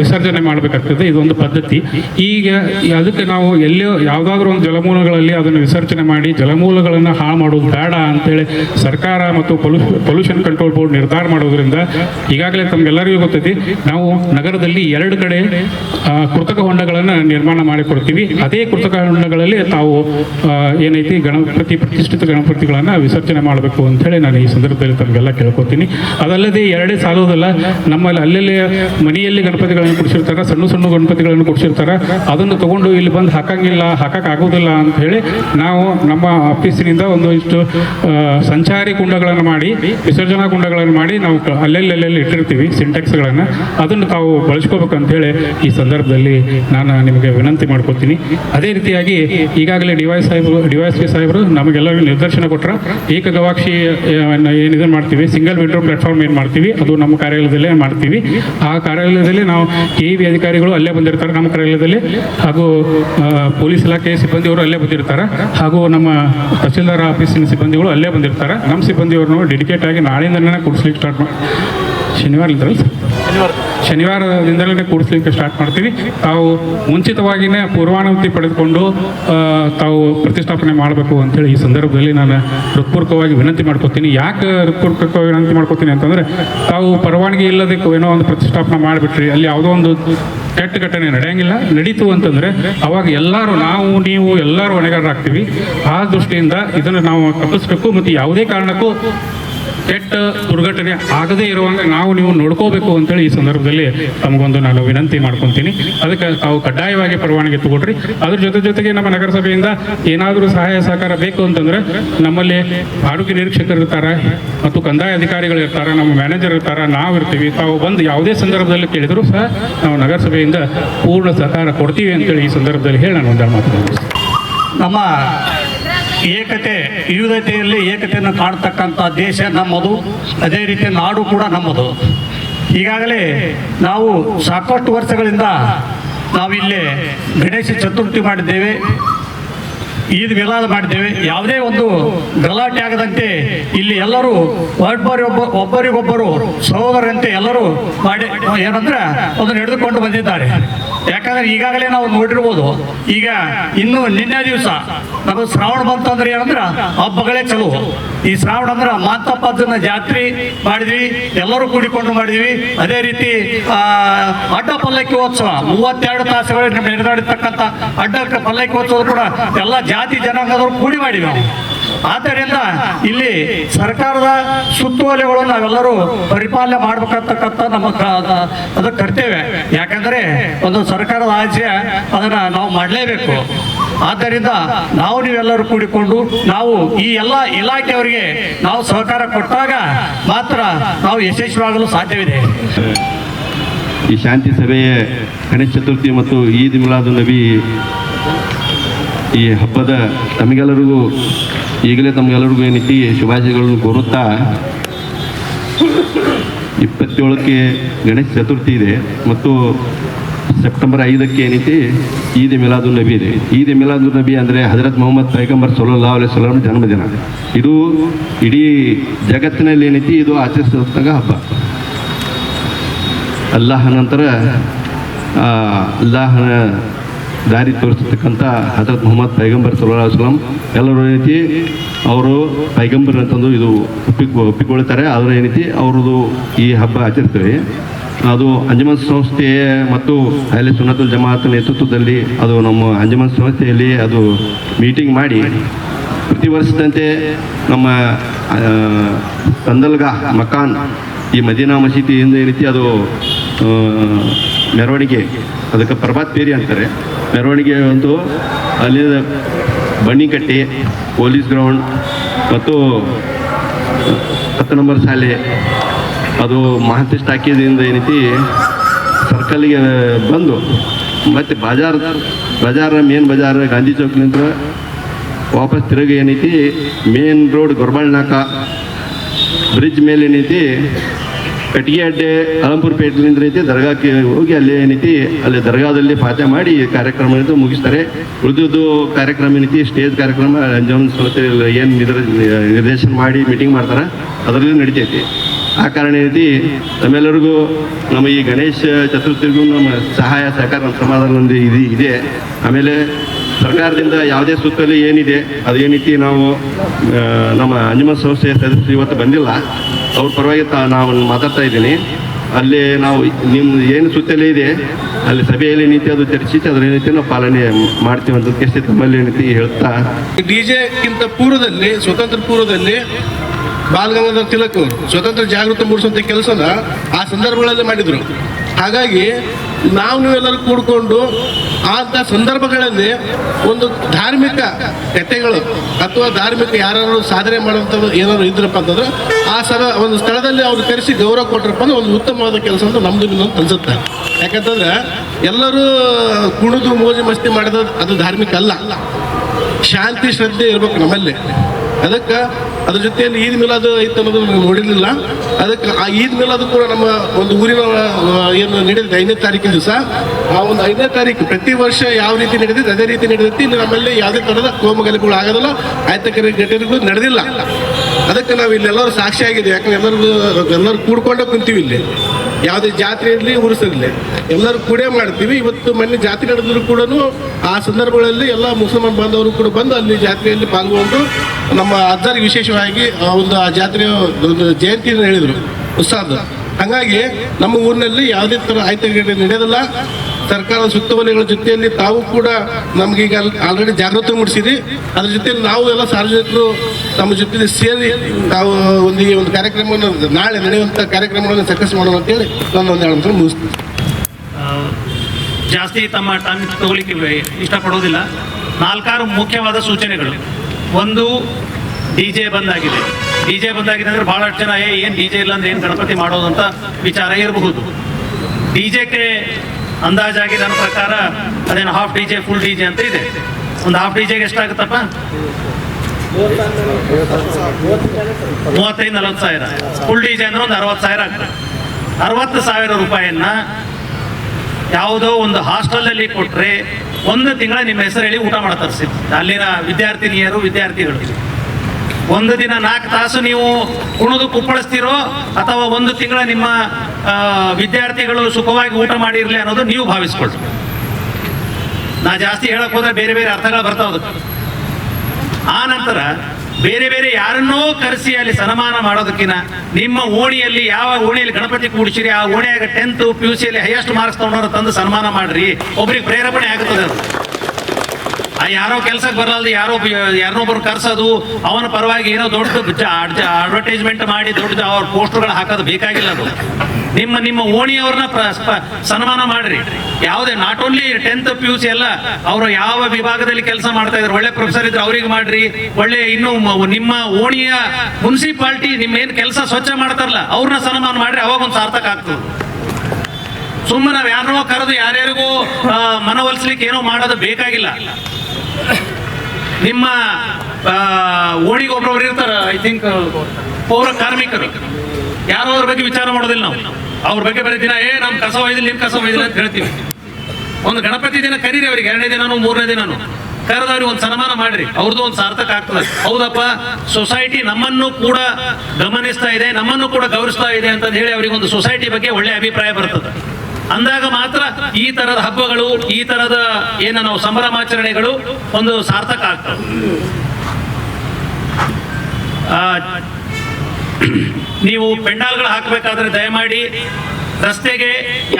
ವಿಸರ್ಜನೆ ಮಾಡಬೇಕಾಗ್ತದೆ. ಇದೊಂದು ಪದ್ಧತಿ. ಈಗ ಅದಕ್ಕೆ ನಾವು ಎಲ್ಲೋ ಯಾವುದಾದ್ರೂ ಒಂದು ಜಲಮೂಲಗಳಲ್ಲಿ ಅದನ್ನು ವಿಸರ್ಜನೆ ಮಾಡಿ, ಜಲಮೂಲಗಳನ್ನು ಹಾಳು ಮಾಡೋದು ಬೇಡ ಅಂತೇಳಿ ಸರ್ಕಾರ ಮತ್ತು ಪೊಲ್ಯೂಷನ್ ಕಂಟ್ರೋಲ್ ಬೋರ್ಡ್ ನಿರ್ಧಾರ ಮಾಡೋದ್ರಿಂದ ಈಗಾಗಲೇ ತಮಗೆಲ್ಲರಿಗೂ ಗೊತ್ತೈತಿ, ನಾವು ನಗರದಲ್ಲಿ ಎರಡು ಕಡೆ ಕೃತಕ ಹೊಂಡಗಳನ್ನು ನಿರ್ಮಾಣ ಮಾಡಿಕೊಡ್ತೀವಿ. ಅದೇ ಕೃತಕ ಹೊಂಡಗಳಲ್ಲಿ ತಾವು ಏನೈತಿ ಏನೈತಿ ಗಣಪತಿ ಪ್ರತಿಷ್ಠಿತ ಗಣಪತಿಗಳನ್ನು ವಿಸರ್ಜನೆ ಮಾಡಬೇಕು ಅಂತೇಳಿ ನಾನು ಈ ಸಂದರ್ಭದಲ್ಲಿ ತಮಗೆಲ್ಲ ಕೇಳ್ಕೊತೀನಿ. ಅದಲ್ಲದೆ ಎರಡೇ ಸಾಲೋದಲ್ಲ, ನಮ್ಮಲ್ಲಿ ಅಲ್ಲಲ್ಲಿ ಮನೆಯಲ್ಲಿ ಗಣಪತಿಗಳನ್ನು ಕೊಡಿಸಿರ್ತಾರೆ, ಸಣ್ಣ ಸಣ್ಣ ಗಣಪತಿಗಳನ್ನು ಕೊಡಿಸಿರ್ತಾರೆ, ಅದನ್ನು ತಗೊಂಡು ಇಲ್ಲಿ ಬಂದು ಹಾಕಂಗಿಲ್ಲ ಹಾಕೋಕ್ಕಾಗೋದಿಲ್ಲ ಆಗೋದಿಲ್ಲ ಅಂತ ಹೇಳಿ ನಾವು ನಮ್ಮ ಆಫೀಸಿನಿಂದ ಒಂದಿಷ್ಟು ಇಷ್ಟು ಸಂಚಾರಿ ಕುಂಡಗಳನ್ನು ಮಾಡಿ, ವಿಸರ್ಜನಾ ಕುಂಡಗಳನ್ನು ಮಾಡಿ ನಾವು ಅಲ್ಲೆಲ್ಲೆಲ್ಲೆಲ್ಲಿ ಅಲ್ಲೆಲ್ಲಿ ಅಲ್ಲೆಲ್ಲಿ ಇಟ್ಟಿರ್ತೀವಿ ಸಿಂಟೆಕ್ಸ್ಗಳನ್ನು. ಅದನ್ನು ತಾವು ಬಳಸ್ಕೋಬೇಕು ಅಂತ ಹೇಳಿ ಈ ಸಂದರ್ಭದಲ್ಲಿ ನಾನು ನಿಮಗೆ ವಿನಂತಿ ಮಾಡ್ಕೊತೀನಿ. ಅದೇ ರೀತಿಯಾಗಿ ಈಗಾಗಲೇ ಡಿವೈಸ್ ಸಾಹೇಬ್ ಡಿವೈಸ್ ಪಿ ಪಿ ನಮಗೆಲ್ಲ ನಿರ್ದೇಶನ ಕೊಟ್ಟರು ಏಕ ಗವಾಕ್ಷಿ ಏನಿದೆ ಮಾಡ್ತೀವಿ ಸಿಂಗಲ್ ವಿಂಡೋ ಪ್ಲಾಟ್ಫಾರ್ಮ್ ಏನು ಮಾಡ್ತೀವಿ, ಅದು ನಮ್ಮ ಕಾರ್ಯಾಲಯದಲ್ಲೇ ಮಾಡ್ತೀವಿ. ಆ ಕಾರ್ಯಾಲಯದಲ್ಲಿ ನಾವು ಕೆ ವಿ ಅಧಿಕಾರಿಗಳು ಅಲ್ಲೇ ಬಂದಿರ್ತಾರೆ, ನಮ್ಮ ಕಾರ್ಯಾಲಯದಲ್ಲಿ. ಹಾಗೂ ಪೊಲೀಸ್ ಇಲಾಖೆ ಸಿಬ್ಬಂದಿಯವರು ಅಲ್ಲೇ ಬಂದಿರ್ತಾರೆ. ಹಾಗೂ ನಮ್ಮ ತಹಸೀಲ್ದಾರ್ ಆಫೀಸಿನ ಸಿಬ್ಬಂದಿಗಳು ಅಲ್ಲೇ ಬಂದಿರ್ತಾರೆ. ನಮ್ಮ ಸಿಬ್ಬಂದಿಯವ್ರನ್ನೂ ಡೆಡಿಕೇಟ್ ಆಗಿ ನಾಳೆಯಿಂದನೇ ಕೂಡಿಸ್ಲಿಕ್ಕೆ ಸ್ಟಾರ್ಟ್ ಮಾಡಿ ಶನಿವಾರ ಇದ್ರಲ್ಲ ಸರ್? ಶನಿವಾರದಿಂದಲೇ ಕೂಡಿಸ್ಲಿಕ್ಕೆ ಸ್ಟಾರ್ಟ್ ಮಾಡ್ತೀವಿ. ತಾವು ಮುಂಚಿತವಾಗಿಯೇ ಪೂರ್ವಾನುಮತಿ ಪಡೆದುಕೊಂಡು ತಾವು ಪ್ರತಿಷ್ಠಾಪನೆ ಮಾಡಬೇಕು ಅಂತೇಳಿ ಈ ಸಂದರ್ಭದಲ್ಲಿ ನಾನು ಹೃತ್ಪೂರ್ವಕವಾಗಿ ವಿನಂತಿ ಮಾಡ್ಕೋತೀನಿ. ಯಾಕೆ ಹೃತ್ಪೂರ್ವಕವಾಗಿ ವಿನಂತಿ ಮಾಡ್ಕೋತೀನಿ ಅಂತಂದರೆ, ತಾವು ಪರವಾನಗಿ ಇಲ್ಲದೆ ಏನೋ ಒಂದು ಪ್ರತಿಷ್ಠಾಪನೆ ಮಾಡಿಬಿಟ್ರಿ. ಅಲ್ಲಿ ಯಾವುದೋ ಒಂದು ಕೆಟ್ಟ ಘಟನೆ ನಡೆಯಂಗಿಲ್ಲ. ನಡೀತು ಅಂತಂದರೆ, ಅವಾಗ ಎಲ್ಲರೂ ನಾವು, ನೀವು ಎಲ್ಲರೂ ಹೊಣೆಗಾರರಾಗ್ತೀವಿ. ಆ ದೃಷ್ಟಿಯಿಂದ ಇದನ್ನು ನಾವು ತಪ್ಪಿಸ್ಬೇಕು. ಮತ್ತು ಯಾವುದೇ ಕಾರಣಕ್ಕೂ ಕೆಟ್ಟ ದುರ್ಘಟನೆ ಆಗದೇ ಇರುವಂಗೆ ನಾವು ನೀವು ನೋಡ್ಕೋಬೇಕು ಅಂತೇಳಿ ಈ ಸಂದರ್ಭದಲ್ಲಿ ತಮಗೊಂದು ನಾನು ವಿನಂತಿ ಮಾಡ್ಕೊತೀನಿ. ಅದಕ್ಕೆ ತಾವು ಕಡ್ಡಾಯವಾಗಿ ಪರವಾನಗಿ ತಗೊಳ್ರಿ. ಅದ್ರ ಜೊತೆ ಜೊತೆಗೆ ನಮ್ಮ ನಗರಸಭೆಯಿಂದ ಏನಾದರೂ ಸಹಾಯ ಸಹಕಾರ ಬೇಕು ಅಂತಂದ್ರೆ ನಮ್ಮಲ್ಲಿ ಆರೋಗ್ಯ ನಿರೀಕ್ಷಕರು ಇರ್ತಾರೆ ಮತ್ತು ಕಂದಾಯ ಅಧಿಕಾರಿಗಳು ಇರ್ತಾರೆ, ನಮ್ಮ ಮ್ಯಾನೇಜರ್ ಇರ್ತಾರೆ, ನಾವು ಇರ್ತೀವಿ. ತಾವು ಬಂದು ಯಾವುದೇ ಸಂದರ್ಭದಲ್ಲಿ ಕೇಳಿದರೂ ಸಹ ನಾವು ನಗರಸಭೆಯಿಂದ ಪೂರ್ಣ ಸಹಕಾರ ಕೊಡ್ತೀವಿ ಅಂತೇಳಿ ಈ ಸಂದರ್ಭದಲ್ಲಿ ಹೇಳಿ ನಾನು ಒಂದೆರಡು ಮಾತು ನಮ್ಮ ಏಕತೆ ವಿವಿಧತೆಯಲ್ಲಿ ಏಕತೆಯನ್ನು ಕಾಣ್ತಕ್ಕಂಥ ದೇಶ ನಮ್ಮದು. ಅದೇ ರೀತಿ ನಾಡು ಕೂಡ ನಮ್ಮದು. ಈಗಾಗಲೇ ನಾವು ಸಾಕಷ್ಟು ವರ್ಷಗಳಿಂದ ನಾವಿಲ್ಲಿ ಗಣೇಶ ಚತುರ್ಥಿ ಮಾಡಿದ್ದೇವೆ. ಈದ್ ವಿರಾಲ ಮಾಡಿದ್ದೇವೆ. ಯಾವುದೇ ಒಂದು ಗಲಾಟೆ ಆಗದಂತೆ ಇಲ್ಲಿ ಎಲ್ಲರೂ ಒಬ್ಬರಿಗೊಬ್ಬ ಒಬ್ಬರಿಗೊಬ್ಬರು ಸಹೋದರಂತೆ ಎಲ್ಲರೂ ಮಾಡಿ, ಏನಂದ್ರೆ ಅದನ್ನು ಹಿಡಿದುಕೊಂಡು ಬಂದಿದ್ದಾರೆ. ಯಾಕಂದ್ರೆ ಈಗಾಗಲೇ ನಾವು ನೋಡಿರ್ಬೋದು, ಈಗ ಇನ್ನು ನಿನ್ನೆ ದಿವಸ ನಮಗೆ ಶ್ರಾವಣ ಬಂತು ಅಂದ್ರೆ ಏನಂದ್ರೆ ಹಬ್ಬಗಳೇ ಚಲೋ ಈ ಶ್ರಾವಣ ಅಂದ್ರೆ ಮಾತಪ್ಪಜ್ಜನ ಜಾತ್ರೆ ಮಾಡಿದ್ವಿ, ಎಲ್ಲರೂ ಕೂಡಿಕೊಂಡು ಮಾಡಿದ್ವಿ. ಅದೇ ರೀತಿ ಅಡ್ಡ ಪಲ್ಲಕ್ಕಿ ಉತ್ಸವ, ಮೂವತ್ತೆರಡು ತಾಸುಗಳು ನಡೆದಾಡಿರ್ತಕ್ಕಂಥ ಅಡ್ಡ ಪಲ್ಲಕ್ಕಿ ಉತ್ಸವ ಕೂಡ ಎಲ್ಲ ಜಾತಿ ಜನಾಂಗದವರು ಕೂಡಿ ಮಾಡಿ ನಾವು. ಆದ್ದರಿಂದ ಇಲ್ಲಿ ಸರ್ಕಾರದ ಸುತ್ತೋಲೆಗಳು ನಾವೆಲ್ಲರೂ ಪರಿಪಾಲನೆ ಮಾಡ್ಬೇಕಂತಕ್ಕಂಥ ನಮ್ಮ ಅದ- ಕರ್ತವ್ಯ. ಯಾಕಂದ್ರೆ ಒಂದು ಸರ್ಕಾರದ ಆಜ್ಞೆ ಅದನ್ನ ನಾವು ಮಾಡಲೇಬೇಕು. ಆದ್ದರಿಂದ ನಾವು ನೀವೆಲ್ಲರೂ ಕೂಡಿಕೊಂಡು ನಾವು ಈ ಎಲ್ಲ ಇಲಾಖೆಯವರಿಗೆ ನಾವು ಸಹಕಾರ ಕೊಟ್ಟಾಗ ಮಾತ್ರ ನಾವು ಯಶಸ್ವಿಯಾಗಲು ಸಾಧ್ಯವಿದೆ. ಈ ಶಾಂತಿ ಸಭೆಯ ಗಣೇಶ ಚತುರ್ಥಿ ಮತ್ತು ಈದ್ ಮಿಲಾದು ನಬಿ ಈ ಹಬ್ಬದ ತಮಗೆಲ್ಲರಿಗೂ, ಈಗಲೇ ತಮಗೆಲ್ಲರಿಗೂ ಏನೈತಿ ಶುಭಾಶಯಗಳನ್ನು ಕೋರುತ್ತಾ, ಇಪ್ಪತ್ತೇಳಕ್ಕೆ ಗಣೇಶ ಚತುರ್ಥಿ ಇದೆ ಮತ್ತು ಸೆಪ್ಟೆಂಬರ್ ಐದಕ್ಕೆ ಏನೈತಿ ಈದ್ ಮಿಲಾದು ನಬಿ ಇದೆ. ಈದ್ ಮಿಲಾದು ನಬಿ ಅಂದರೆ ಹಜರತ್ ಮೊಹಮ್ಮದ್ ಪೈಗಂಬರ್ ಸಲಹಾ ಅಲೈ ವಸಲ್ಲಂ ಜನ್ಮದಿನ. ಇದು ಇಡೀ ಜಗತ್ತಿನಲ್ಲಿ ಏನೈತಿ ಇದು ಆಚರಿಸತಕ್ಕ ಹಬ್ಬ. ಅಲ್ಲಾಹ ನಂತರ ಅಲ್ಲಾಹನ ದಾರಿ ತೋರಿಸ್ತಕ್ಕಂಥ ಹಜರತ್ ಮೊಹಮ್ಮದ್ ಪೈಗಂಬರ್ ಸಲ್ಲಾ ವಸಲಂ ಎಲ್ಲರೂ ಏನೈತಿ ಅವರು ಪೈಗಂಬರ್ ಅಂತಂದು ಇದು ಒಪ್ಪಿ ಒಪ್ಪಿಕೊಳ್ತಾರೆ ಅದರ ಏನೈತಿ ಅವ್ರದ್ದು ಈ ಹಬ್ಬ ಆಚರಿಸ್ತೇವೆ. ಅದು ಅಂಜಮನ್ ಸಂಸ್ಥೆ ಮತ್ತು ಅಲ್ಲಿ ಸುನ್ನತುಲ್ ಜಮಾತ್ ನೇತೃತ್ವದಲ್ಲಿ ಅದು ನಮ್ಮ ಅಂಜಮನ್ ಸಂಸ್ಥೆಯಲ್ಲಿ ಅದು ಮೀಟಿಂಗ್ ಮಾಡಿ ಪ್ರತಿ ವರ್ಷದಂತೆ ನಮ್ಮ ಕಂದಲ್ಗಾ ತಂದಲ್ಗಾ ಮಕಾನ್ ಈ ಮದೀನಾ ಮಸೀದಿಯಿಂದ ಏನೈತಿ ಅದು ಆ, ಮೆರವಣಿಗೆ, ಅದಕ್ಕೆ ಪ್ರಭಾತ್ ಪೇರಿ ಅಂತಾರೆ. ಮೆರವಣಿಗೆ ಒಂದು ಅಲ್ಲಿ ಬನ್ನಿಕಟ್ಟಿ ಪೊಲೀಸ್ ಗ್ರೌಂಡ್, ಮತ್ತು ಹತ್ತು ನಂಬರ್ ಶಾಲೆ. ಅದು ಮಹಂತಿ ಟಾಕೀದಿಂದ ಏನೈತಿ ಸರ್ಕಲ್ಗೆ ಬಂದು, ಮತ್ತು ಬಜಾರ್ ಬಜಾರ್ ಮೇನ್ ಬಜಾರ್ ಗಾಂಧಿ ಚೌಕ್ನಿಂದ ವಾಪಸ್ ತಿರುಗಿ ಏನೈತಿ, ಮೇನ್ ರೋಡ್ ಗೊರ್ಬಾಳ್ನಾಕ, ಬ್ರಿಡ್ಜ್ ಮೇಲೆ ಏನೈತಿ ಕಟ್ಟಿಗೆ ಅಡ್ಡೆ ಅಲಂಪುರ್ ಪೇಟೆಲಿಂದ ರೀತಿ ದರ್ಗಾಕ್ಕೆ ಹೋಗಿ ಅಲ್ಲಿ ಏನೈತಿ ಅಲ್ಲಿ ದರ್ಗಾದಲ್ಲಿ ಪಾಠ ಮಾಡಿ ಕಾರ್ಯಕ್ರಮ ಇದು ಮುಗಿಸ್ತಾರೆ. ಉಳಿದದ್ದು ಕಾರ್ಯಕ್ರಮ ಏನೈತಿ ಸ್ಟೇಜ್ ಕಾರ್ಯಕ್ರಮ, ಅಂಜವನ್ ಸಂಸ್ಥೆ ಏನು ನಿರ್ದೇಶನ ಮಾಡಿ ಮೀಟಿಂಗ್ ಮಾಡ್ತಾರೆ, ಅದರಲ್ಲಿ ನಡಿತೈತಿ. ಆ ಕಾರಣ ಏನೈತಿ ನಮ್ಮೆಲ್ಲರಿಗೂ ನಮ್ಮ ಈ ಗಣೇಶ ಚತುರ್ಥಿಗೂ ನಮ್ಮ ಸಹಾಯ, ಸಹಕಾರ, ನಮ್ಮ ಇದು ಇದೆ. ಆಮೇಲೆ ಸರ್ಕಾರದಿಂದ ಯಾವುದೇ ಸುತ್ತಲೂ ಏನಿದೆ, ಅದು ಏನೈತಿ ನಾವು ನಮ್ಮ ಅಂಜುಮನ್ ಸಂಸ್ಥೆಯ ಸದಸ್ಯರು ಇವತ್ತು ಬಂದಿಲ್ಲ. ಅವ್ರ ಪರವಾಗಿ ನಾವು ಮಾತಾಡ್ತಾ ಇದ್ದೀನಿ. ಅಲ್ಲಿ ನಾವು ನಿಮ್ಮ ಏನು ಸುತ್ತಲೇ ಇದೆ, ಅಲ್ಲಿ ಸಭೆಯಲ್ಲಿ ನೀತಿ ಅದು ಚರ್ಚಿಸಿ, ಅದರ ಏನೈತಿ ನಾವು ಪಾಲನೆ ಮಾಡ್ತೀವಿ ಅಂತ ಕೇಸಿ ತಮ್ಮಲ್ಲಿ ಏನೈತಿ ಹೇಳ್ತಾ. ಡಿ ಜೆಕ್ಕಿಂತ ಪೂರ್ವದಲ್ಲಿ, ಸ್ವತಂತ್ರ ಪೂರ್ವದಲ್ಲಿ ಬಾಲ್ ಗಂಗಾಧರ್ ತಿಲಕ್ ಅವರು, ಸ್ವತಂತ್ರ ಜಾಗೃತಿ ಮೂಡಿಸುವಂಥ ಕೆಲಸನ ಆ ಸಂದರ್ಭಗಳಲ್ಲಿ ಮಾಡಿದ್ರು. ಹಾಗಾಗಿ ನಾವು ನೀವೆಲ್ಲರೂ ಕೂಡಿಕೊಂಡು ಆದ ಸಂದರ್ಭಗಳಲ್ಲಿ ಒಂದು ಧಾರ್ಮಿಕ ಕಥೆಗಳು ಅಥವಾ ಧಾರ್ಮಿಕ ಯಾರು ಸಾಧನೆ ಮಾಡುವಂಥದ್ದು ಏನಾದ್ರು ಇದ್ರಪ್ಪ ಅಂತಂದ್ರೆ ಆ ಸರ ಒಂದು ಸ್ಥಳದಲ್ಲಿ ಅವ್ರು ಕರೆಸಿ ಗೌರವ ಕೊಟ್ಟರಪ್ಪ ಅಂದ್ರೆ ಒಂದು ಉತ್ತಮವಾದ ಕೆಲಸ ಅಂತ ನಮ್ದು ನಿಮ್ಮದು ಅನ್ಸುತ್ತೆ. ಯಾಕಂತಂದ್ರೆ ಎಲ್ಲರೂ ಕುಣಿದು ಮೋಜು ಮಸ್ತಿ ಮಾಡಿದ ಅದು ಧಾರ್ಮಿಕ ಅಲ್ಲ. ಶಾಂತಿ, ಶ್ರದ್ಧೆ ಇರ್ಬೇಕು ನಮ್ಮಲ್ಲಿ. ಅದಕ್ಕೆ ಅದ್ರ ಜೊತೆಯಲ್ಲಿ ಈದ್ ಮಿಲಾದ್ ಐತೆ ಅನ್ನೋದು ನಾವು ನೋಡಿರಲಿಲ್ಲ. ಅದಕ್ಕೆ ಆ ಈದ್ ಮಿಲಾದ್ ಕೂಡ ನಮ್ಮ ಒಂದು ಊರಿನ ಏನು ನಡೆದಿದೆ, ಐದನೇ ತಾರೀಕಿನ ದಿವಸ. ಆ ಒಂದು ಐದನೇ ತಾರೀಕು ಪ್ರತಿ ವರ್ಷ ಯಾವ ರೀತಿ ನಡೆದಿದೆ, ಅದೇ ರೀತಿ ನಡೆದಿತ್ತು ಇಲ್ಲಿ ನಮ್ಮಲ್ಲಿ ಯಾವುದೇ ಥರದ ಕೋಮಗಲಿಗಳು ಆಗೋದಿಲ್ಲ, ಆಯ್ತಕರ ಘಟನೆಗಳು ನಡೆದಿಲ್ಲ. ಅದಕ್ಕೆ ನಾವು ಇಲ್ಲೆಲ್ಲರೂ ಸಾಕ್ಷಿಯಾಗಿದ್ದೀವಿ ಯಾಕಂದ್ರೆ ಎಲ್ಲರೂ ಎಲ್ಲರೂ ಕೂಡ್ಕೊಂಡೇ ಕುಂತೀವಿ ಇಲ್ಲಿ. ಯಾವುದೇ ಜಾತ್ರೆ ಇರಲಿ ಉರುಸಿರಲಿ ಎಲ್ಲರೂ ಕೂಡೇ ಮಾಡ್ತೀವಿ. ಇವತ್ತು ಮೊನ್ನೆ ಜಾತ್ರೆ ನಡೆದ್ರು ಕೂಡ ಆ ಸಂದರ್ಭಗಳಲ್ಲಿ ಎಲ್ಲ ಮುಸಲ್ಮಾನ್ ಬಾಂಧವರು ಕೂಡ ಬಂದು ಅಲ್ಲಿ ಜಾತ್ರೆಯಲ್ಲಿ ಪಾಲ್ಗೊಂಡು ನಮ್ಮ ಅಜ್ಜರಿಗೆ ವಿಶೇಷವಾಗಿ ಒಂದು ಆ ಜಾತ್ರೆಯ ಜಯಂತಿಯನ್ನು ಹೇಳಿದರು. ಉತ್ಸಾಹದ ಹಾಗಾಗಿ ನಮ್ಮ ಊರಿನಲ್ಲಿ ಯಾವುದೇ ಥರ ಆಯ್ತಗಡೆ ನಡೆಯೋದಿಲ್ಲ ಸರ್ಕಾರದ ಸುತ್ತೋಲೆಗಳ ಜೊತೆಯಲ್ಲಿ ತಾವು ಕೂಡ ನಮಗೀಗ ಆಲ್ರೆಡಿ ಜಾಗೃತಿ ಮೂಡಿಸಿರಿ. ಅದ್ರ ಜೊತೆಯಲ್ಲಿ ನಾವು ಎಲ್ಲ ಸಾರ್ವಜನಿಕರು ನಮ್ಮ ಜೊತೆಯಲ್ಲಿ ಸೇರಿ ನಾವು ಒಂದು ಈ ಒಂದು ಕಾರ್ಯಕ್ರಮವನ್ನು ನಾಳೆ ನಡೆಯುವಂಥ ಕಾರ್ಯಕ್ರಮಗಳನ್ನು ಸಕ್ಸಸ್ ಮಾಡೋಣ ಅಂತೇಳಿ ನಾನು ಒಂದು ಎರಡು ಮುಗಿಸ್ತೀನಿ. ಜಾಸ್ತಿ ತಮ್ಮ ಟೈಮ್ ತಗೊಳ್ಳಿಕ್ಕೆ ಇಷ್ಟಪಡೋದಿಲ್ಲ ನಾಲ್ಕಾರು ಮುಖ್ಯವಾದ ಸೂಚನೆಗಳು. ಒಂದು ಡಿ ಜೆ ಬಂದಾಗಿದೆ ಡಿ ಜೆ ಬಂದಾಗಿದೆ ಅಂದ್ರೆ ಬಹಳಷ್ಟು ಜನ, ಏ, ಏನು ಡಿ ಜೆ ಇಲ್ಲ ಅಂದ್ರೆ ಏನು ಗಣಪತಿ ಮಾಡೋದು? ಅಂತ ವಿಚಾರ ಇರಬಹುದು. ಡಿ ಜೆಗೆ ಅಂದಾಜಾಗಿ ನನ್ನ ಪ್ರಕಾರ ಅದೇನು half D J full D J ಅಂತ ಇದೆ. ಒಂದು ಹಾಫ್ ಡಿ ಜೆಗೆ ಎಷ್ಟಾಗುತ್ತಪ್ಪ? ಮೂವತ್ತೈದು, ನಲವತ್ತು ಸಾವಿರ. ಫುಲ್ ಡಿ ಜೆ ಅಂದ್ರೆ ಒಂದು ಅರವತ್ತು ಸಾವಿರ ಆಗ್ತದೆ. ಅರವತ್ತು ಸಾವಿರ ರೂಪಾಯಿಯನ್ನ ಯಾವುದೋ ಒಂದು ಹಾಸ್ಟೆಲಲ್ಲಿ ಕೊಟ್ಟರೆ ಒಂದು ತಿಂಗಳ ನಿಮ್ಮ ಹೆಸರು ಹೇಳಿ ಊಟ ಮಾಡ ತರಿಸಿ. ಅಲ್ಲಿನ ವಿದ್ಯಾರ್ಥಿನಿಯರು, ವಿದ್ಯಾರ್ಥಿಗಳು. ಒಂದು ದಿನ ನಾಲ್ಕು ತಾಸು ನೀವು ಕುಣಿದು ಕುಪ್ಪಳಿಸ್ತಿರೋ ಅಥವಾ ಒಂದು ತಿಂಗಳ ನಿಮ್ಮ ವಿದ್ಯಾರ್ಥಿಗಳು ಸುಖವಾಗಿ ಊಟ ಮಾಡಿರಲಿ ಅನ್ನೋದು ನೀವು ಭಾವಿಸ್ಕೊಳ್ರಿ. ನಾ ಜಾಸ್ತಿ ಹೇಳಕ್ ಹೋದ್ರೆ ಬೇರೆ ಬೇರೆ ಅರ್ಥಗಳು ಬರ್ತಾವ ಅದು. ಆ ನಂತರ ಬೇರೆ ಬೇರೆ ಯಾರನ್ನೋ ಕರೆಸಿ ಅಲ್ಲಿ ಸನ್ಮಾನ ಮಾಡೋದಕ್ಕಿಂತ ನಿಮ್ಮ ಓಣಿಯಲ್ಲಿ ಯಾವ ಓಣಿಯಲ್ಲಿ ಗಣಪತಿ ಕೂಡಿಸಿರಿ, ಆ ಓಣಿಯಾಗ ಟೆಂತ್ ಪಿ ಯು ಸಿಯಲ್ಲಿ ಹೈಯೆಸ್ಟ್ ಮಾರ್ಕ್ಸ್ ತಗೊಂಡವ್ರು ತಂದು ಸನ್ಮಾನ ಮಾಡ್ರಿ. ಒಬ್ರಿಗೆ ಪ್ರೇರೇಪಣೆ ಆಗುತ್ತದೆ ಅದು. ಆ ಯಾರೋ ಕೆಲ್ಸಕ್ಕೆ ಬರಲ್ದು ಯಾರೋ ಯಾರನ್ನೊಬ್ಬರು ಕರ್ಸೋದು, ಅವನ ಪರವಾಗಿ ಏನೋ ದೊಡ್ಡ ಅಡ್ವರ್ಟೈಸ್ಮೆಂಟ್ ಮಾಡಿ ದೊಡ್ಡ ಅವ್ರ ಪೋಸ್ಟರ್ಗಳು ಹಾಕೋದು ಬೇಕಾಗಿಲ್ಲ ಅದು. ನಿಮ್ಮ ನಿಮ್ಮ ಓಣಿಯವ್ರನ್ನ ಸನ್ಮಾನ ಮಾಡ್ರಿ. ಯಾವುದೇ not only tenth P U C ಎಲ್ಲ, ಅವರು ಯಾವ ವಿಭಾಗದಲ್ಲಿ ಕೆಲಸ ಮಾಡ್ತಾ ಇದ್ರು, ಒಳ್ಳೆ ಪ್ರೊಫೆಸರ್ ಇದ್ರೆ ಅವ್ರಿಗೆ ಮಾಡ್ರಿ. ಒಳ್ಳೆ ಇನ್ನು ನಿಮ್ಮ ಓಣಿಯ ಮುನ್ಸಿಪಾಲ್ಟಿ ನಿಮ್ಮ ಏನ್ ಕೆಲಸ ಸ್ವಚ್ಛ ಮಾಡ್ತಾರಲ್ಲ, ಅವ್ರನ್ನ ಸನ್ಮಾನ ಮಾಡ್ರಿ, ಅವಾಗ ಒಂದು ಸಾರ್ಥಕ ಆಗ್ತದೆ. ಸುಮ್ಮನೆ ನಾವು ಯಾರನ್ನೋ ಕರೆದು ಯಾರ್ಯಾರಿಗೂ ಮನವೊಲಿಸ್ಲಿಕ್ಕೆ ಏನೋ ಮಾಡೋದು ಬೇಕಾಗಿಲ್ಲ. ನಿಮ್ಮ ಓಣಿಗೆ ಒಬ್ರೊಬ್ರು ಇರ್ತಾರ ಐ ಥಿಂಕ್ ಪೌರ ಕಾರ್ಮಿಕರು. ಯಾರೋ ಅವ್ರ ಬಗ್ಗೆ ವಿಚಾರ ಮಾಡೋದಿಲ್ಲ ನಾವು. ಅವ್ರ ಬಗ್ಗೆ ಬರೀ ದಿನ, ಏ ನಮ್ಮ ಕಸ ಒಯ್ದಿಲ್ಲ, ನಿಮ್ ಕಸ ಒಯ್ದಿಲ್ಲ ಅಂತ ಹೇಳ್ತೀವಿ. ಒಂದು ಗಣಪತಿ ದಿನ ಕರೀರಿ ಅವ್ರಿಗೆ, ಎರಡನೇ ದಿನನೂ, ಮೂರನೇ ದಿನನೂ. ಕರೆದವ್ರಿಗೆ ಒಂದು ಸನ್ಮಾನ ಮಾಡ್ರಿ. ಅವ್ರದ್ದು ಒಂದು ಸಾರ್ಥಕ ಆಗ್ತದೆ. ಹೌದಪ್ಪ ಸೊಸೈಟಿ ನಮ್ಮನ್ನು ಕೂಡ ಗಮನಿಸ್ತಾ ಇದೆ, ನಮ್ಮನ್ನು ಕೂಡ ಗೌರವಿಸ್ತಾ ಇದೆ ಅಂತ ಹೇಳಿ ಅವ್ರಿಗೆ ಒಂದು ಸೊಸೈಟಿ ಬಗ್ಗೆ ಒಳ್ಳೆ ಅಭಿಪ್ರಾಯ ಬರ್ತದೆ. ಅಂದಾಗ ಮಾತ್ರ ಈ ತರದ ಹಬ್ಬಗಳು, ಈ ತರದ ಏನು ನಾವು ಸಂಭ್ರಮಾಚರಣೆಗಳು ಒಂದು ಸಾರ್ಥಕ ಆಗ್ತವೆ. ನೀವು ಪೆಂಡಾಲ್ಗಳು ಹಾಕಬೇಕಾದ್ರೆ ದಯಮಾಡಿ ರಸ್ತೆಗೆ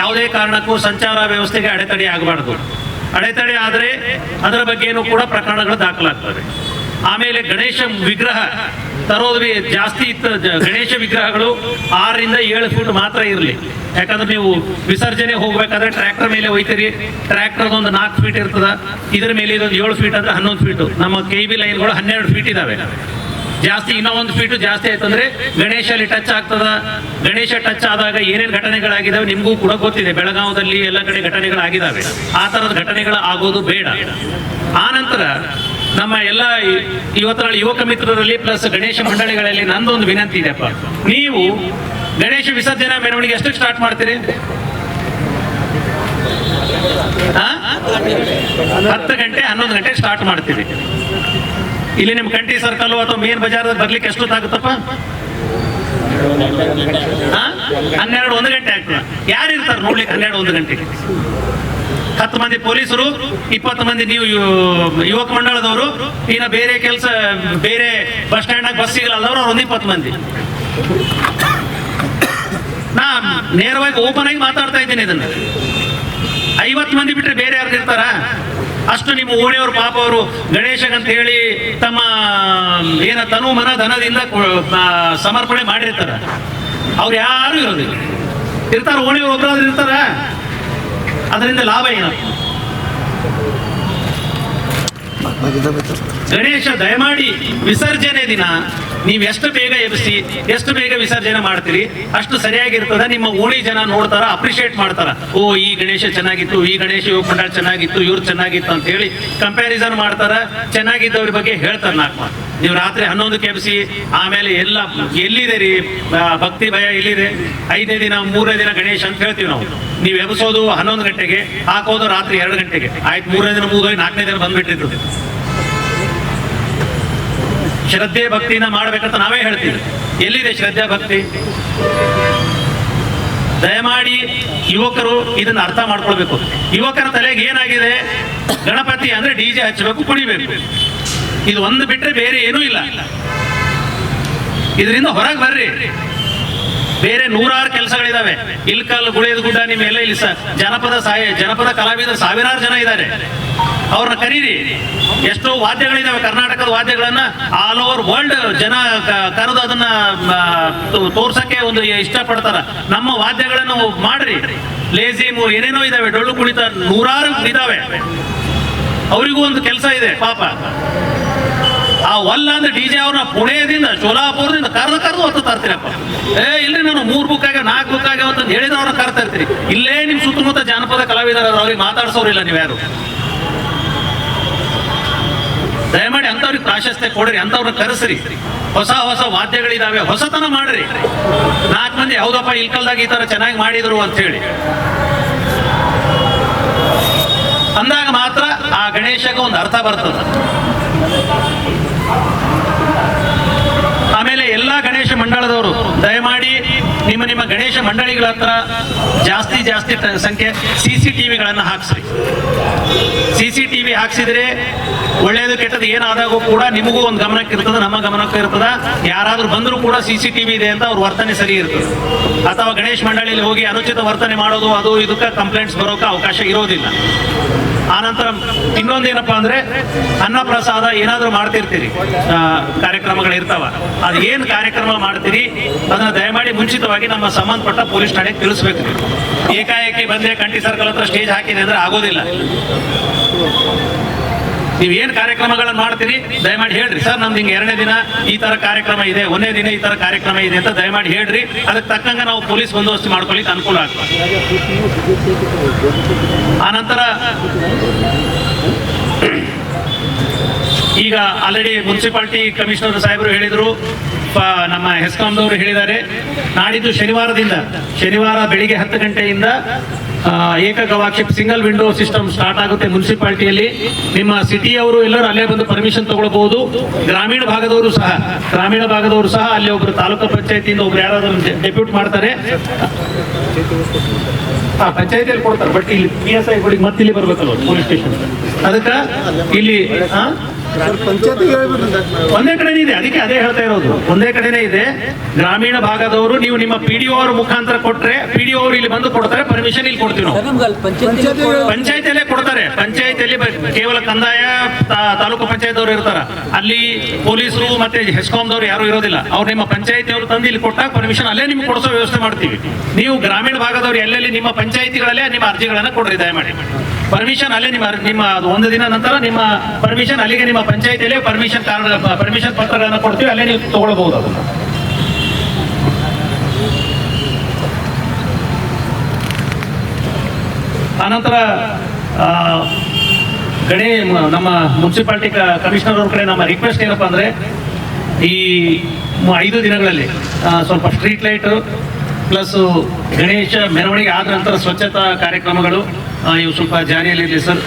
ಯಾವುದೇ ಕಾರಣಕ್ಕೂ ಸಂಚಾರ ವ್ಯವಸ್ಥೆಗೆ ಅಡೆತಡೆ ಆಗಬಾರ್ದು. ಅಡೆತಡೆ ಆದರೆ ಅದರ ಬಗ್ಗೆನೂ ಕೂಡ ಪ್ರಕರಣಗಳು ದಾಖಲಾಗ್ತವೆ. ಆಮೇಲೆ ಗಣೇಶ ವಿಗ್ರಹ ತರೋದು ಜಾಸ್ತಿ ಇತ್ತು. ಗಣೇಶ ವಿಗ್ರಹಗಳು ಆರರಿಂದ ಏಳು ಫೀಟ್ ಮಾತ್ರ ಇರಲಿ. ಯಾಕಂದ್ರೆ ನೀವು ವಿಸರ್ಜನೆ ಹೋಗ್ಬೇಕಾದ್ರೆ ಟ್ರ್ಯಾಕ್ಟರ್ ಮೇಲೆ ಒಯ್ತೀರಿ. ಟ್ರ್ಯಾಕ್ಟರ್ ಒಂದು ನಾಲ್ಕು ಫೀಟ್ ಇರ್ತದ. ಇದ್ರ ಮೇಲೆ ಇದೊಂದು ಏಳು ಫೀಟ್ ಅಂದ್ರೆ ಹನ್ನೊಂದು ಫೀಟು ನಮ್ಮ ಕೆ ಬಿ ಲೈನ್ಗಳು ಹನ್ನೆರಡು ಫೀಟ್ ಇದಾವೆ. ಜಾಸ್ತಿ ಇನ್ನೂ ಒಂದು ಫೀಟು ಜಾಸ್ತಿ ಆಯ್ತಂದ್ರೆ ಗಣೇಶ ಅಲ್ಲಿ ಟಚ್ ಆಗ್ತದ. ಗಣೇಶ ಟಚ್ ಆದಾಗ ಏನೇನು ಘಟನೆಗಳಾಗಿದಾವೆ ನಿಮಗೂ ಕೂಡ ಗೊತ್ತಿದೆ. ಬೆಳಗಾವದಲ್ಲಿ ಎಲ್ಲ ಕಡೆ ಘಟನೆಗಳಾಗಿದ್ದಾವೆ ಆ ಥರದ ಘಟನೆಗಳು ಆಗೋದು ಬೇಡ. ಆ ನಂತರ ನಮ್ಮ ಎಲ್ಲ ಇವತ್ತ ಇವತ್ತಿನ ಯುವಕ ಮಿತ್ರರಲ್ಲಿ ಪ್ಲಸ್ ಗಣೇಶ ಮಂಡಳಿಗಳಲ್ಲಿ ನಂದೊಂದು ವಿನಂತಿ ಇದೆಪ್ಪ ನೀವು ಗಣೇಶ ವಿಸರ್ಜನಾ ಮೆರವಣಿಗೆ ಎಷ್ಟು ಸ್ಟಾರ್ಟ್ ಮಾಡ್ತೀರಿ? ಹತ್ತು ಗಂಟೆ, ಹನ್ನೊಂದು ಗಂಟೆ ಸ್ಟಾರ್ಟ್ ಮಾಡ್ತೀರಿ. ಇಲ್ಲಿ ನಿಮ್ ಕಂಟಿ ಸರ್ಕಲ್ ಅಥವಾ ಮೇನ್ ಬಜಾರ್ ಬರ್ಲಿಕ್ಕೆ ಎಷ್ಟೊತ್ತಾಗುತ್ತಪ್ಪ ಹನ್ನೆರಡು, ಒಂದು ಗಂಟೆ ಆಗ್ತದೆ. ಯಾರು ಇರ್ತಾರೆ ನೋಡ್ಲಿಕ್ಕೆ ಹನ್ನೆರಡು, ಒಂದು ಗಂಟೆಗೆ? ಹತ್ತು ಮಂದಿ ಪೊಲೀಸರು, ಇಪ್ಪತ್ತು ಮಂದಿ ನೀವು ಯುವಕ ಮಂಡಳದವರು, ಇನ್ನು ಬೇರೆ ಕೆಲಸ, ಬೇರೆ ಬಸ್ ಸ್ಟ್ಯಾಂಡ್ ಬಸ್ ಸಿಗಲ್ಲದವ್ರು ಅವ್ರ ಒಂದು ಇಪ್ಪತ್ತು ಮಂದಿ. ನಾ ನೇರವಾಗಿ ಓಪನ್ ಆಗಿ ಮಾತಾಡ್ತಾ ಇದ್ದೀನಿ ಇದನ್ನ. ಐವತ್ತು ಮಂದಿ ಬಿಟ್ಟರೆ ಬೇರೆ ಯಾರು ಇರ್ತಾರ? ಅಷ್ಟು ನಿಮ್ಮ ಓಣಿಯವರು ಪಾಪ ಅವರು ಗಣೇಶಗಂತ ಹೇಳಿ ತಮ್ಮ, ಏನ ತನು ಮನ ಧನದಿಂದ ಸಮರ್ಪಣೆ ಮಾಡಿರ್ತಾರ. ಅವ್ರು ಯಾರು ಇರೋದಿಲ್ಲ. ಇರ್ತಾರ, ಓಣಿಯವರು ಒಬ್ಬರಾದ್ರೂ ಇರ್ತಾರ? ಅದರಿಂದ ಲಾಭ ಏನು? ಗಣೇಶ, ದಯಮಾಡಿ ವಿಸರ್ಜನೆ ದಿನ. ನೀವು ಎಷ್ಟು ಬೇಗ ಎಬ್ಬಿಸಿ ಎಷ್ಟು ಬೇಗ ವಿಸರ್ಜನೆ ಮಾಡ್ತೀರಿ, ಅಷ್ಟು ಸರಿಯಾಗಿರ್ತದ. ನಿಮ್ಮ ಓಣಿ ಜನ ನೋಡ್ತಾರ ಅಪ್ರಿಶಿಯೇಟ್ ಮಾಡ್ತಾರ. ಓ, ಈ ಗಣೇಶ ಚೆನ್ನಾಗಿತ್ತು, ಈ ಗಣೇಶ ಮಂಡಳ ಚೆನ್ನಾಗಿತ್ತು, ಇವ್ರು ಚೆನ್ನಾಗಿತ್ತು ಅಂತ ಹೇಳಿ ಕಂಪ್ಯಾರಿಸನ್ ಮಾಡ್ತಾರ. ಚೆನ್ನಾಗಿದ್ದವ್ರ ಬಗ್ಗೆ ಹೇಳ್ತಾರ ನಾಲ್ಕು ಮಾತು. ನೀವು ರಾತ್ರಿ ಹನ್ನೊಂದಕ್ಕೆ ಎಬ್ಬಿಸಿ ಆಮೇಲೆ ಎಲ್ಲ ಎಲ್ಲಿದೆ ರೀ ಭಕ್ತಿ ಭಯ ಎಲ್ಲಿದೆ? ಐದನೇ ದಿನ ಮೂರನೇ ದಿನ ಗಣೇಶ ಅಂತ ಹೇಳ್ತೀವಿ ನಾವು. ನೀವು ಎಬ್ಸೋದು ಹನ್ನೊಂದು ಗಂಟೆಗೆ, ಹಾಕೋದು ರಾತ್ರಿ ಎರಡು ಗಂಟೆಗೆ. ಆಯ್ತು ಮೂರನೇ ದಿನ ಮುಗಿದೋಗಿ ನಾಲ್ಕನೇ ದಿನ ಬಂದ್ಬಿಟ್ಟಿರ್ತದೆ ಶ್ರದ್ಧೆ ಭಕ್ತಿನ ಮಾಡ್ಬೇಕಂತ ನಾವೇ ಹೇಳ್ತೀವಿ. ಎಲ್ಲಿದೆ ಶ್ರದ್ಧಾ ಭಕ್ತಿ? ದಯಮಾಡಿ ಯುವಕರು ಇದನ್ನ ಅರ್ಥ ಮಾಡ್ಕೊಳ್ಬೇಕು. ಯುವಕರ ತಲೆಗೆ ಏನಾಗಿದೆ? ಗಣಪತಿ ಅಂದ್ರೆ ಡಿಜೆ ಹಚ್ಚಬೇಕು ಕುಡಿಬೇಕು ಇದು ಒಂದು ಬಿಟ್ರೆ ಬೇರೆ ಏನೂ ಇಲ್ಲ. ಇದರಿಂದ ಹೊರಗೆ ಬರ್ರಿ. ಬೇರೆ ನೂರಾರು ಕೆಲಸಗಳಿದಾವೆ. ಇಲ್ಕಲ್ ಗುಳೇದ ಗುಡ್ಡ ನಿಮ್ಮೆಲ್ಲ ಇಲ್ಲಿ ಜನಪದ ಜನಪದ ಕಲಾವಿದರು ಸಾವಿರಾರು ಜನ ಇದ್ದಾರೆ ಅವ್ರನ್ನ ಕರೀರಿ. ಎಷ್ಟೋ ವಾದ್ಯಗಳಿದಾವೆ ಕರ್ನಾಟಕದ ವಾದ್ಯಗಳನ್ನ ಆಲ್ ಓವರ್ ವರ್ಲ್ಡ್ ಜನ ಕರೆದು ಅದನ್ನ ತೋರ್ಸಕ್ಕೆ ಒಂದು ಇಷ್ಟಪಡ್ತಾರ. ನಮ್ಮ ವಾದ್ಯಗಳನ್ನು ಮಾಡ್ರಿ. ಲೇಸಿಮು ಏನೇನೋ ಇದಾವೆ, ಡೊಳ್ಳು ಕುಣಿತ ನೂರಾರು ಇದಾವೆ. ಅವರಿಗೂ ಒಂದು ಕೆಲಸ ಇದೆ ಪಾಪ. ಒಲ್ಲ ಅಂದ್ರೆ ಡಿ ಜೆ ಅವ್ರನ್ನ ಪುಣೆದಿಂದ ಸೋಲಾಪುರದಿಂದ ಕರೆದು ಕರೆದು ಹೊತ್ತು ತರ್ತೀರಪ್ಪ. ಏ ಇಲ್ಲಿ ನಾನು ಮೂರು ಬುಕ್ ಆಗ್ಯಾವ ನಾಲ್ಕು ಬುಕ್ ಆಗ್ಯಾವ ಅಂತ ಹೇಳಿದ್ರೆ ಅವ್ರನ್ನ ಕರ್ತಾ ಇರ್ತೀರಿ ಇಲ್ಲೇ ನಿಮ್ ಸುತ್ತಮುತ್ತ ಜಾನಪದ ಕಲಾವಿದರ ಅವ್ರಿಗೆ ಮಾತಾಡ್ಸೋರಿಲ್ಲ ನೀವು ಯಾರು? ದಯಮಾಡಿ ಅಂತವ್ರಿಗೆ ಪ್ರಾಶಸ್ತ್ಯ ಕೊಡ್ರಿ ಅಂತವ್ರನ್ನ ಕರೆಸ್ರಿ. ಹೊಸ ಹೊಸ ವಾದ್ಯಗಳಿದಾವೆ, ಹೊಸತನ ಮಾಡ್ರಿ. ನಾಲ್ಕು ಮಂದಿ, ಹೌದಪ್ಪ, ಇಲ್ಕಲ್ದಾಗ ಈ ತರ ಚೆನ್ನಾಗಿ ಮಾಡಿದ್ರು ಅಂತ ಹೇಳಿ. ಅಂದಾಗ ಮಾತ್ರ ಆ ಗಣೇಶಕ್ಕೆ ಒಂದು ಅರ್ಥ ಬರ್ತದೆ. ಆಮೇಲೆ ಎಲ್ಲ ಗಣೇಶ ಮಂಡಳದವರು, ದಯಮಾಡಿ ನಿಮ್ಮ ನಿಮ್ಮ ಗಣೇಶ ಮಂಡಳಿಗಳ ಹತ್ರ ಜಾಸ್ತಿ ಜಾಸ್ತಿ ಸಂಖ್ಯೆ ಸಿ ಸಿ ಟಿ ವಿಗಳನ್ನು ಹಾಕ್ಸ್ರಿ. ಸಿ ಸಿ ಟಿ ವಿ ಹಾಕ್ಸಿದ್ರೆ ಒಳ್ಳೇದು ಕೆಟ್ಟದ್ದು ಏನಾದಾಗೂ ಕೂಡ ನಿಮಗೂ ಒಂದು ಗಮನಕ್ಕೆ ಇರ್ತದೆ, ನಮ್ಮ ಗಮನಕ್ಕೂ ಇರ್ತದ. ಯಾರಾದ್ರೂ ಬಂದರೂ ಕೂಡ ಸಿ ಸಿ ಟಿ ವಿ ಇದೆ ಅಂತ ಅವ್ರ ವರ್ತನೆ ಸರಿ ಇರ್ತದೆ. ಅಥವಾ ಗಣೇಶ ಮಂಡಳಿಯಲ್ಲಿ ಹೋಗಿ ಅನುಚಿತ ವರ್ತನೆ ಮಾಡೋದು, ಅದು ಇದಕ್ಕೆ ಕಂಪ್ಲೇಂಟ್ಸ್ ಬರೋಕೆ ಅವಕಾಶ ಇರೋದಿಲ್ಲ. ಆನಂತರ ಇನ್ನೊಂದೇನಪ್ಪ ಅಂದ್ರೆ ಅನ್ನ ಪ್ರಸಾದ ಏನಾದರೂ ಮಾಡ್ತಿರ್ತೀರಿ. ಕಾರ್ಯಕ್ರಮಗಳು ಇರ್ತಾವ. ಅದು ಏನು ಕಾರ್ಯಕ್ರಮ ಮಾಡ್ತೀರಿ? ಅದನ್ನ ದಯಮಾಡಿ ಮುಂಚಿತವಾಗಿ ನಮ್ಮ ಸಂಬಂಧಪಟ್ಟ ಪೊಲೀಸ್ ಠಾಣೆಗೆ ತಿಳಿಸ್ಬೇಕು. ಏಕಾಏಕಿ ಬಂದೆ ಕಂಟಿ ಸರ್ಕಲ್ ಹತ್ರ ಸ್ಟೇಜ್ ಹಾಕಿದೆ ಅಂದ್ರೆ ಆಗೋದಿಲ್ಲ. ನೀವು ಏನು ಕಾರ್ಯಕ್ರಮಗಳನ್ನು ಮಾಡ್ತೀರಿ? ದಯಮಾಡಿ ಹೇಳ್ರಿ. ಸರ್, ನಮ್ದು ಹಿಂಗೆ ಎರಡನೇ ದಿನ ಈ ತರ ಕಾರ್ಯಕ್ರಮ ಇದೆ, ಒಂದೇ ದಿನ ಈ ತರ ಕಾರ್ಯಕ್ರಮ ಇದೆ ಅಂತ ದಯಮಾಡಿ ಹೇಳ್ರಿ. ಅದಕ್ಕೆ ತಕ್ಕಂಗೆ ನಾವು ಪೊಲೀಸ್ ಬಂದೋಬಸ್ತ್ ಮಾಡ್ಕೊಳ್ಳಿಕ್ಕೆ ಅನುಕೂಲ ಆಗ್ತದೆ. ಆನಂತರ ಈಗ ಆಲ್ರೆಡಿ ಮುನ್ಸಿಪಾಲ್ಟಿ ಕಮಿಷನರ್ ಸಾಹೇಬರು ಹೇಳಿದರು ನಮ್ಮ ಹೆಸ್ಕಾಂದವರು ಹೇಳಿದ್ದಾರೆ. ನಾಡಿದ್ದು ಶನಿವಾರದಿಂದ, ಶನಿವಾರ ಬೆಳಿಗ್ಗೆ ಹತ್ತು ಗಂಟೆಯಿಂದ ಏಕಗವಾಕ್ಷಿಪ್ ಏಕ ಗವಾಕ್ಷಿ ಸಿಂಗಲ್ ವಿಂಡೋ ಸಿಸ್ಟಮ್ ಸ್ಟಾರ್ಟ್ ಆಗುತ್ತೆ ಮುನ್ಸಿಪಾಲ್ಟಿಯಲ್ಲಿ. ನಿಮ್ಮ ಸಿಟಿಯವರು ಎಲ್ಲರೂ ಅಲ್ಲೇ ಬಂದು ಪರ್ಮಿಷನ್ ತಗೊಳ್ಬಹುದು. ಗ್ರಾಮೀಣ ಭಾಗದವರು ಸಹ, ಗ್ರಾಮೀಣ ಭಾಗದವರು ಸಹ ಅಲ್ಲಿ ಒಬ್ಬರು ತಾಲೂಕು ಪಂಚಾಯತಿಯಿಂದ ಒಬ್ರು ಯಾರಾದರೂ ಡೆಪ್ಯೂಟ್ ಮಾಡ್ತಾರೆ. ಪಂಚಾಯತಿಯಲ್ಲಿ ಕೊಡ್ತಾರೆ ಬಟ್ ಇಲ್ಲಿ ಪಿ ಎಸ್ ಐಗಳಿಗೆ ಮತ್ತೆ ಇಲ್ಲಿ ಬರ್ಬೇಕಲ್ವ, ಪೊಲೀಸ್ ಸ್ಟೇಷನ್ ಅದಕ್ಕೆ, ಇಲ್ಲಿ? ಒಂದೇ ಕಡೆನೇ ಇದೆ ಅದಕ್ಕೆ ಅದೇ ಹೇಳ್ತಾ ಇರೋದು. ಒಂದೇ ಕಡೆನೇ ಇದೆ. ಗ್ರಾಮೀಣ ಭಾಗದವರು ನೀವು ನಿಮ್ಮ ಪಿ ಡಿ ಅವರ ಮುಖಾಂತರ ಕೊಟ್ರೆ ಪಿ ಡಿ ಅವರು ಇಲ್ಲಿ ಬಂದು ಕೊಡ್ತಾರೆ ಪರ್ಮಿಷನ್ ಇಲ್ಲಿ ಕೊಡ್ತೀವಿ ನಾವು. ಪಂಚಾಯತಿಯಲ್ಲೇ ಕೊಡ್ತಾರೆ. ಪಂಚಾಯತಿಯಲ್ಲಿ ಕೇವಲ ಕಂದಾಯ ತಾಲೂಕು ಪಂಚಾಯತ್ ಅವರು ಇರ್ತಾರ. ಅಲ್ಲಿ ಪೊಲೀಸರು ಮತ್ತೆ ಹೆಸ್ಕಾಂದವ್ರು ಯಾರು ಇರೋದಿಲ್ಲ. ಅವ್ರು ನಿಮ್ಮ ಪಂಚಾಯತಿಯವರು ತಂದು ಇಲ್ಲಿ ಕೊಟ್ಟಾಗ ಪರ್ಮಿಷನ್ ಅಲ್ಲೇ ನಿಮ್ಗೆ ಕೊಡಿಸೋ ವ್ಯವಸ್ಥೆ ಮಾಡ್ತೀವಿ. ನೀವು ಗ್ರಾಮೀಣ ಭಾಗದವರು ಎಲ್ಲೆಲ್ಲಿ ನಿಮ್ಮ ಪಂಚಾಯತಿಗಳಲ್ಲೇ ನಿಮ್ಮ ಅರ್ಜಿಗಳನ್ನ ಕೊಡ್ರಿ ದಯಮಾಡಿ. ಪರ್ಮಿಷನ್ ಅಲ್ಲೇ ನಿಮ್ಮ ನಿಮ್ಮ ಒಂದು ದಿನ ನಂತರ ನಿಮ್ಮ ಪರ್ಮಿಷನ್ ಅಲ್ಲಿಗೆ ನಿಮ್ಮ ಪಂಚಾಯತಿಯಲ್ಲೇ ಪರ್ಮಿಷನ್ ಕಾರ್ಡ್ ಪರ್ಮಿಷನ್ ಪತ್ರಗಳನ್ನು ಕೊಡ್ತೀವಿ, ಅಲ್ಲೇ ನೀವು ತಗೊಳ್ಬಹುದು ಅದನ್ನು. ಆನಂತರ ಕಡೆ ನಮ್ಮ ಮುನ್ಸಿಪಾಲ್ಟಿ ಕಮಿಷನರ್ ಅವ್ರ ಕಡೆ ನಮ್ಮ ರಿಕ್ವೆಸ್ಟ್ ಏನಪ್ಪ ಅಂದರೆ ಈ ಐದು ದಿನಗಳಲ್ಲಿ ಸ್ವಲ್ಪ ಸ್ಟ್ರೀಟ್ ಲೈಟ್ ಪ್ಲಸ್ ಗಣೇಶ ಮೆರವಣಿಗೆ ಆದ ನಂತರ ಸ್ವಚ್ಛತಾ ಕಾರ್ಯಕ್ರಮಗಳು ಇವು ಸ್ವಲ್ಪ ಜಾರಿಯಲ್ಲಿರಲಿ ಸರ್.